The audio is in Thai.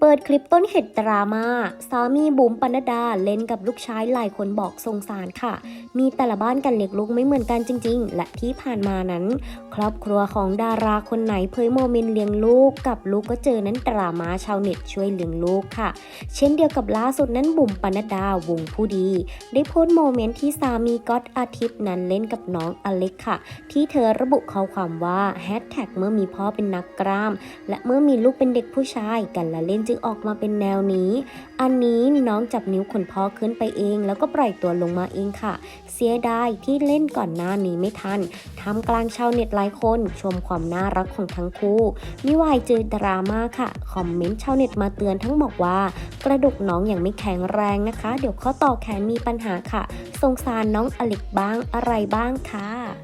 เปิดคลิปต้นเหตุดราม่าสามีบุ๋มปนดาเล่นกับลูกชายหลายคนบอกสงสารค่ะ มีแต่ละบ้านกันเลี้ยงลูกไม่เหมือนกันจริง ๆ และที่ผ่านมานั้น ครอบครัวของดาราคนไหนเผยโมเมนต์เลี้ยงลูกกับลูกก็เจอนั้นดราม่าชาวเน็ตช่วยเลี้ยงลูกค่ะ เช่นเดียวกับล่าสุดนั้นบุ๋มปนดดาวงผู้ดี ได้โพสต์โมเมนต์ที่สามีก๊อตอาทิตย์นั้นเล่นกับน้องอเล็กค่ะ ที่เธอระบุข้อความว่าแฮชแท็กเมื่อมีพ่อเป็นนักกล้าม และเมื่อมีลูกเป็นเด็กผู้ชายกันละเล่นจึงออกมาเป็นแนวนี้ อันนี้น้องจับนิ้วคนพ่อขึ้นไปเอง แล้วก็ปล่อยตัวลงมาเองค่ะ เสียดายที่เล่นก่อนหน้านี้ไม่ทันทำกลางชาวเน็ตหลายคนชมความน่ารักของทั้งคู่มิวายเจอดราม่าค่ะ คอมเมนต์ชาวเน็ตมาเตือนทั้งบอกว่า กระดูกน้องอย่างไม่แข็งแรงนะคะ เดี๋ยวข้อต่อแขนมีปัญหาค่ะ สงสารน้องอเล็กบ้างอะไรบ้างค่ะ